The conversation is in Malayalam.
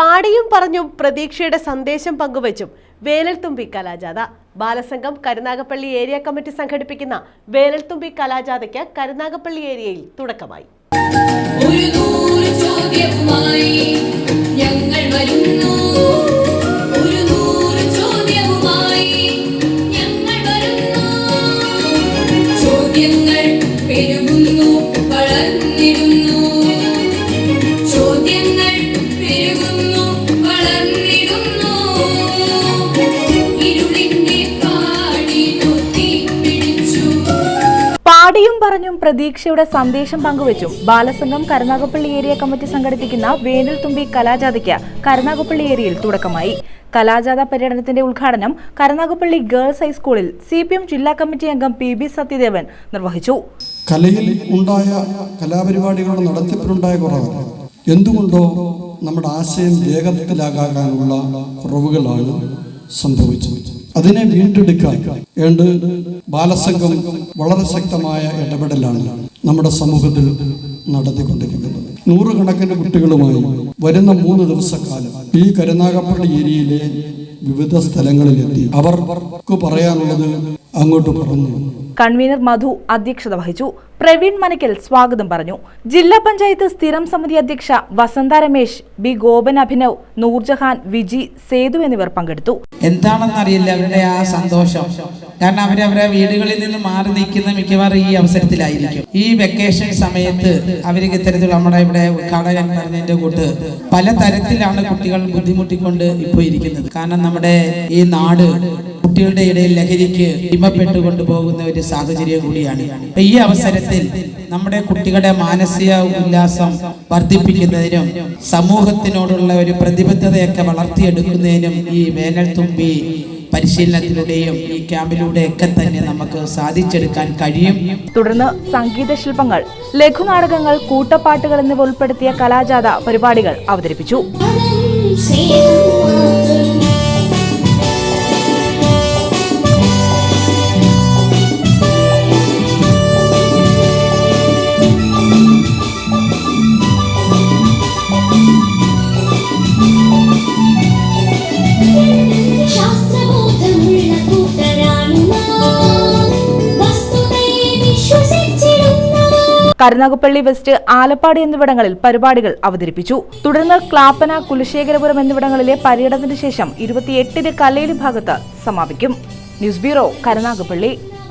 പാടിയും പറഞ്ഞും പ്രതീക്ഷയുടെ സന്ദേശം പങ്കുവച്ചും വേനൽത്തുമ്പി കലാജാഥ. ബാലസംഘം കരുനാഗപ്പള്ളി ഏരിയ കമ്മിറ്റി സംഘടിപ്പിക്കുന്ന വേനൽത്തുമ്പി കലാജാഥയ്ക്ക് കരുനാഗപ്പള്ളി ഏരിയയിൽ തുടക്കമായി. ഒരു പാടിയും പറഞ്ഞും പ്രതീക്ഷയുടെ സന്ദേശം പങ്കുവച്ചും. ബാലസംഘം കരുനാഗപ്പള്ളി ഏരിയ കമ്മിറ്റി സംഘടിപ്പിക്കുന്ന വേനൽ തുമ്പി കലാജാഥയ്ക്ക് കരുനാഗപ്പള്ളി ഏരിയയിൽ തുടക്കമായി. കലാജാഥ പര്യടനത്തിന്റെ ഉദ്ഘാടനം കരുനാഗപ്പള്ളി ഗേൾസ് ഹൈസ്കൂളിൽ സി പി എം ജില്ലാ കമ്മിറ്റി അംഗം പി ബി സത്യദേവൻ നിർവഹിച്ചു. കലയിൽ ഉണ്ടായ കലാപരിപാടികളുടെ നടത്തിപ്പിലുണ്ടായ കുറവ്. എന്തുകൊണ്ടോ നമ്മുടെ ആശയം വേഗത്തിലാകാനുള്ള കുറവുകളാണ് സംഭവിച്ചത്. അതിനെ വീണ്ടെടുക്കാൻ വേണ്ട ബാലസംഘം വളരെ ശക്തമായ ഇടപെടലാണ് നമ്മുടെ സമൂഹത്തിൽ നടത്തിക്കൊണ്ടിരിക്കുന്നത് നൂറുകണക്കിന് കുട്ടികളുമായി വരുന്ന മൂന്ന് ദിവസക്കാലം ഈ കരുനാഗപ്പള്ളി ഏരിയയിലെ വിവിധ സ്ഥലങ്ങളിലെത്തി. അവർക്ക് പറയാനുള്ളത് അങ്ങോട്ട് പറഞ്ഞു. കൺവീനർ മധു അധ്യക്ഷത വഹിച്ചു. പ്രവീൺ മനക്കൽ സ്വാഗതം പറഞ്ഞു. ജില്ലാ പഞ്ചായത്ത് സ്ഥിരം സമിതി അധ്യക്ഷ വസന്ത രമേശ് ബി ഗോപൻ അഭിനവ് നൂർജഹാൻ വിജി സേതു എന്നിവർ പങ്കെടുത്തു. എന്താണെന്നറിയില്ല അവരുടെ ആ സന്തോഷം. കാരണം അവരവരെ വീടുകളിൽ നിന്ന് മാറി നിൽക്കുന്ന മിക്കവാറും ഈ അവസരത്തിലായിരിക്കും. ഈ വെക്കേഷൻ സമയത്ത് അവർക്ക് ഇത്തരത്തിൽ നമ്മുടെ ഇവിടെ ഉദ്ഘാടകൻ പറഞ്ഞതിന്റെ കൂട്ട് പല തരത്തിലാണ് കുട്ടികൾ ബുദ്ധിമുട്ടിക്കൊണ്ട് ഇപ്പോൾ ഇരിക്കുന്നത് കാരണം നമ്മുടെ ഈ നാട് കുട്ടികളുടെ ഇടയിൽ ലഹരിക്ക് ഇമപ്പെട്ടുകൊണ്ട് പോകുന്ന ഒരു സാഹചര്യം കൂടിയാണ്. ഈ അവസരത്തിൽ നമ്മുടെ കുട്ടികളുടെ മാനസിക ഉല്ലാസം വർദ്ധിപ്പിക്കുന്നതിനും സമൂഹത്തിനോടുള്ള ഒരു പ്രതിബദ്ധതയൊക്കെ വളർത്തിയെടുക്കുന്നതിനും ഈ വേനൽ തുമ്പി പരിശീലനത്തിലൂടെയും ഈ ക്യാമ്പിലൂടെയൊക്കെ തന്നെ നമുക്ക് സാധിച്ചെടുക്കാൻ കഴിയും. തുടർന്ന് സംഗീത ശില്പങ്ങൾ ലഘുനാടകങ്ങൾ കൂട്ടപ്പാട്ടുകൾ എന്നിവ ഉൾപ്പെടുത്തിയ കലാജാഥ പരിപാടികൾ അവതരിപ്പിച്ചു. കരുനാഗപ്പള്ളി വെസ്റ്റ് ആലപ്പാട് എന്നിവിടങ്ങളിൽ പരിപാടികൾ അവതരിപ്പിച്ചു. തുടർന്ന് ക്ലാപ്പന കുലശേഖരപുരം എന്നിവിടങ്ങളിലെ പര്യടനത്തിന് ശേഷം ഇരുപത്തിയെട്ടിന് കല്ലേലി ഭാഗത്ത് സമാപിക്കും. News bureau Karunagappally.